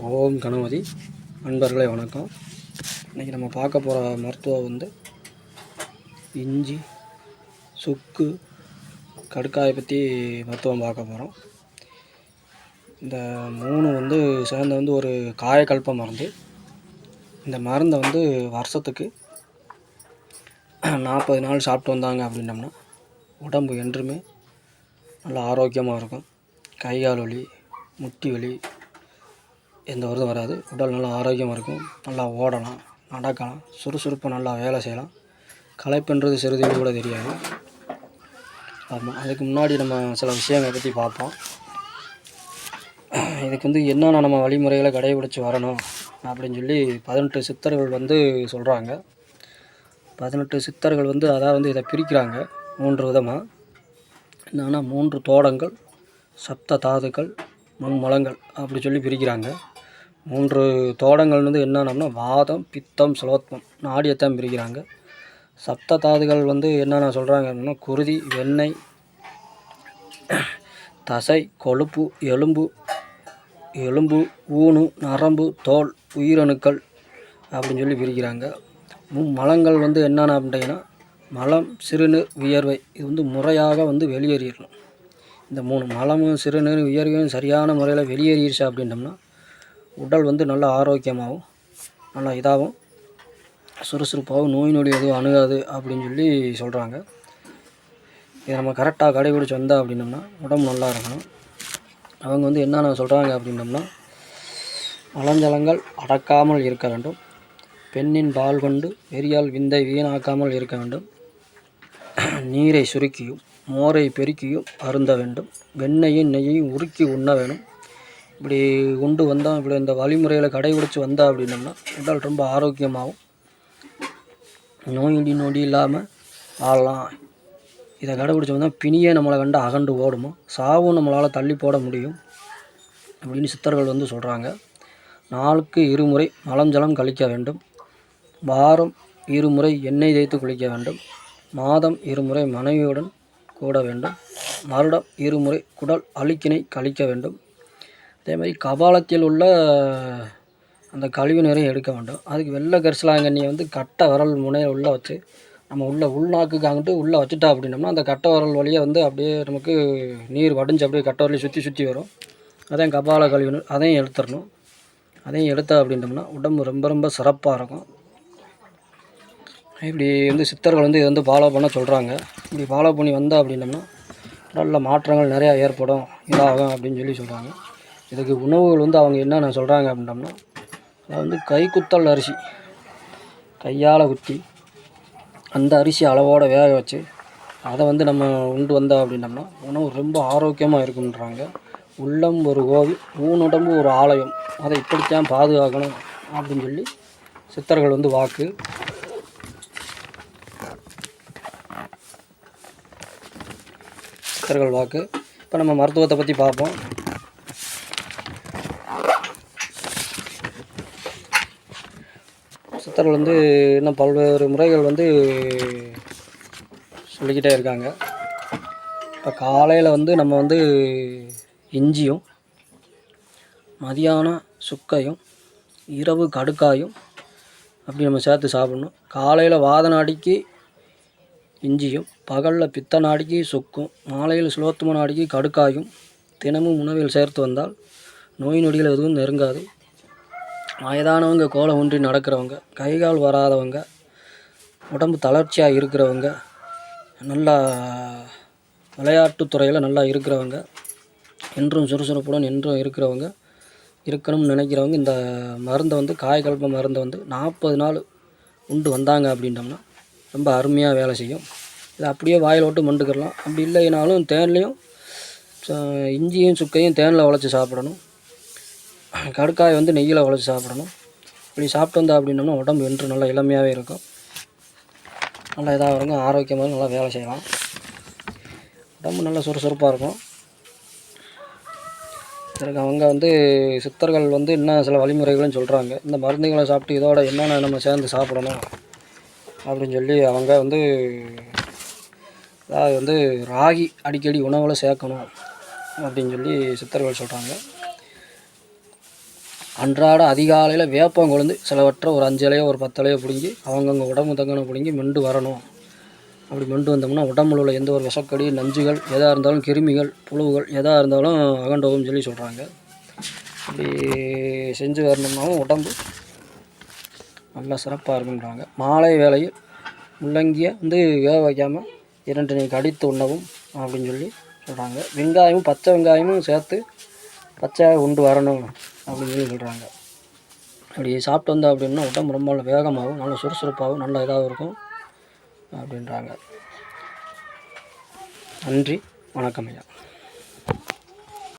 ஓம் கணபதி. நண்பர்களே வணக்கம். இன்றைக்கி நம்ம பார்க்க போகிற மருத்துவம் வந்து இஞ்சி சுக்கு கடுக்காயை பற்றி மருத்துவம் பார்க்க போகிறோம் இந்த மூணு வந்து சேர்ந்து வந்து ஒரு காயக்கல்ப மருந்து. இந்த மருந்தை வந்து வருஷத்துக்கு நாற்பது நாள் சாப்பிட்டு வந்தாங்க அப்படின்னோம்னா உடம்பு என்றுமே நல்லா ஆரோக்கியமாக இருக்கும். கை கால் வலி முட்டி வலி எந்த வருதும் வராது. உடல் நல்லா ஆரோக்கியமாக இருக்கும். நல்லா ஓடலாம் நடக்கலாம் சுறுசுறுப்பாக நல்லா வேலை செய்யலாம். களைப்புன்றது சிறிது கூட தெரியாது. ஆமாம் அதுக்கு முன்னாடி நம்ம சில விஷயங்களை பற்றி பார்ப்போம். இதுக்கு வந்து என்னென்ன நம்ம வழிமுறைகளை கடைபிடிச்சு வரணும் அப்படின்னு சொல்லி பதினெட்டு சித்தர்கள் வந்து சொல்கிறாங்க பதினெட்டு சித்தர்கள் வந்து அதாவது வந்து இதை பிரிக்கிறாங்க மூன்று விதமாக என்னென்னா மூன்று தோடங்கள் சப்த தாதுக்கள் மும்மலங்கள் அப்படி சொல்லி பிரிக்கிறாங்க. மூன்று தோடங்கள் வந்து என்னென்னம்னா வாதம் பித்தம் சுலோத்மம். நாடியத்தான் பிரிக்கிறாங்க. சப்த தாதுகள் வந்து என்னென்ன சொல்கிறாங்க அப்படின்னா குருதி வெண்ணெய் தசை கொழுப்பு எலும்பு எலும்பு ஊனு நரம்பு தோல் உயிரணுக்கள் அப்படின்னு சொல்லி பிரிக்கிறாங்க. மும்மலங்கள் வந்து என்னென்ன அப்படின்னா மலம் சிறுநீர் வியர்வை. இது வந்து முறையாக வந்து வெளியேறிடணும். இந்த மூணு மலமும் சிறுநீர் வியர்வையும் சரியான முறையில் வெளியேறிடுச்சு அப்படின்னம்னா உடல் வந்து நல்லா ஆரோக்கியமாகவும் நல்லா இதாகவும் சுறுசுறுப்பாகவும் நோய் நொடி எதுவும் அணுகாது அப்படின்னு சொல்லி சொல்கிறாங்க இதை நம்ம கரெக்டாக கடைபிடிச்சி வந்தால் அப்படின்னோம்னா உடம்பு நல்லா இருக்கணும். அவங்க வந்து என்னென்ன சொல்கிறாங்க அப்படின்னோம்னா மலஞ்சலங்கள் அடக்காமல் இருக்க வேண்டும். பெண்ணின் பால் கொண்டு பெரியால் விந்தை வீணாக்காமல் இருக்க வேண்டும். நீரை சுருக்கியும் மோரை பெருக்கியும் அருந்த வேண்டும். வெண்ணெயும் நெய்யையும் உருக்கி உண்ண வேணும் இப்படி கொண்டு வந்தோம் இப்படி இந்த வழிமுறைகளை கடைபிடிச்சி வந்தா அப்படின்னோம்னா உடல் ரொம்ப ஆரோக்கியமாகவும் நோய் நொடி இல்லாமல் வாழலாம். இதை கடைபிடிச்சி வந்தால் பிணியே நம்மளை கண்டு அகண்டு ஓடுமோ? சாவும் நம்மளால் தள்ளி போட முடியும் அப்படின்னு சித்தர்கள் வந்து சொல்கிறாங்க நாளுக்கு இருமுறை மலஞ்சலம் கழிக்க வேண்டும். வாரம் இருமுறை எண்ணெய் தேய்த்து குளிக்க வேண்டும். மாதம் இருமுறை மனைவியுடன் கூட வேண்டும். மருடம் இருமுறை குடல் அழுக்கினை கழிக்க வேண்டும். அதே மாதிரி கபாலத்தில் உள்ள அந்த கழிவு நீரை எடுக்க வேண்டும். அதுக்கு வெள்ளை கரிசலாங்கண்ணியை வந்து கட்டை விரல் முனையில் உள்ளே வச்சு நம்ம உள்ள உள்நாக்குக்கு அங்கிட்டு உள்ளே வச்சுட்டா அப்படின்னம்னா அந்த கட்டை விரல் வழியாக வந்து அப்படியே நமக்கு நீர் வடிஞ்சு அப்படியே கட்டை விரலையும் சுற்றி சுற்றி வரும். அதையும் கபால கழிவு நீர் அதையும் எடுத்துடணும். அதையும் எடுத்தா அப்படின்னம்னா உடம்பு ரொம்ப ரொம்ப சிறப்பாக இருக்கும். இப்படி வந்து சித்தர்கள் வந்து இதை வந்து ஃபாலோ பண்ண சொல்கிறாங்க இப்படி ஃபாலோ பண்ணி வந்தால் அப்படின்னம்னா நல்ல மாற்றங்கள் நிறையா ஏற்படும் இதாகும் அப்படின்னு சொல்லி சொல்கிறாங்க இதுக்கு உணவுகள் வந்து அவங்க என்னென்ன சொல்கிறாங்க அப்படின்னம்னா அது வந்து கைக்குத்தல் அரிசி கையால் குத்தி அந்த அரிசி அளவோடு வேக வச்சு அதை வந்து நம்ம உண்டு வந்தோம் அப்படின்னம்னா உணவு ரொம்ப ஆரோக்கியமாக இருக்குன்றாங்க உள்ளம் ஒரு கோவில் ஊனுடம்பு ஒரு ஆலயம். அதை இப்படித்தான் பாதுகாக்கணும் அப்படின்னு சொல்லி சித்தர்கள் வந்து வாக்கு. சித்தர்கள் வாக்கு. இப்போ நம்ம மருத்துவத்தை பற்றி பார்ப்போம். சித்தர்கள் வந்து இன்னும் பல்வேறு முறைகள் வந்து சொல்லிக்கிட்டே இருக்காங்க. இப்போ காலையில் வந்து நம்ம வந்து இஞ்சியும் மதியானம் சுக்கையும் இரவு கடுக்காயும் அப்படி நம்ம சேர்த்து சாப்பிட்ணும். காலையில் வாத நாடிக்கு இஞ்சியும் பகலில் பித்த நாடிக்கு சுக்கும் மாலையில் சுலோத்தும நாடிக்கு கடுக்காயும் தினமும் உணவில் சேர்த்து வந்தால் நோய் நொடிகள் எதுவும் நெருங்காது. வயதானவங்க கோலம் ஊன்றி நடக்கிறவங்க கை கால் வராதவங்க உடம்பு தளர்ச்சியாக இருக்கிறவங்க நல்லா விளையாட்டுத்துறையில் நல்லா இருக்கிறவங்க என்றும் சுறுசுறுப்புடன் என்றும் இருக்கிறவங்க இருக்கணும்னு நினைக்கிறவங்க இந்த மருந்தை வந்து காயக்கல்ப மருந்தை வந்து நாற்பது நாள் உண்டு வந்தாங்க அப்படின்ட்டோம்னா ரொம்ப அருமையாக வேலை செய்யும். இதை அப்படியே வாயில் விட்டு மண்டுக்கிடலாம். அப்படி இல்லைனாலும் தேன்லேயும் இஞ்சியும் சுக்கையும் தேனில் உழைச்சி சாப்பிடணும். கடுக்காய் வந்து நெய்யில் உழைச்சி சாப்பிடணும். இப்படி சாப்பிட்டு வந்தா அப்படின்னம்னா உடம்பு என்று நல்லா இளமையாகவே இருக்கும். நல்லா இதாக இருக்கும் ஆரோக்கியமாக நல்லா வேலை செய்யலாம். உடம்பு நல்லா சுறுசுறுப்பாக இருக்கும். இதற்கு அவங்க வந்து சித்தர்கள் வந்து இன்னும் சில வழிமுறைகளும் சொல்கிறாங்க இந்த மருந்துகளை சாப்பிட்டு இதோட என்னென்ன நம்ம சேர்ந்து சாப்பிடணும் அப்படின்னு சொல்லி அவங்க வந்து அதாவது வந்து ராகி அடிக்கடி உணவில் சேர்க்கணும் அப்படின்னு சொல்லி சித்தர்கள் சொல்கிறாங்க அன்றாட அதிகாலையில் வேப்பம் கொழுந்து சிலவற்றை ஒரு அஞ்சு இலையோ ஒரு பத்து இலையோ பிடுங்கி அவங்கவுங்க உடம்பு தங்கன பிடுங்கி மெண்டு வரணும். அப்படி மெண்டு வந்தோம்னா உடம்புல உள்ள எந்த ஒரு விஷக்கடி நஞ்சுகள் எதாக இருந்தாலும் கிருமிகள் புழுவுகள் எதாக இருந்தாலும் அகண்டோகும்னு சொல்லி சொல்கிறாங்க அப்படி செஞ்சு வரணும்னாலும் உடம்பு நல்லா சிறப்பாக இருக்குன்றாங்க மாலை வேளையில் முள்ளங்கியை வந்து வேக வைக்காமல் இரண்டு நீ கடித்து உண்ணவும் அப்படின்னு சொல்லி சொல்கிறாங்க வெங்காயமும் பச்சை வெங்காயமும் சேர்த்து பச்சையாக உண்டு வரணும். அப்படின்னு சொல்லி சொல்கிறாங்க அப்படி சாப்பிட்டு வந்தோம் அப்படின்னா உடம்பு ரொம்ப நல்ல வேகமாகவும் நல்ல சுறுசுறுப்பாகவும் நல்ல இதாகவும் இருக்கும் அப்படின்றாங்க. நன்றி வணக்கம் ஐயா.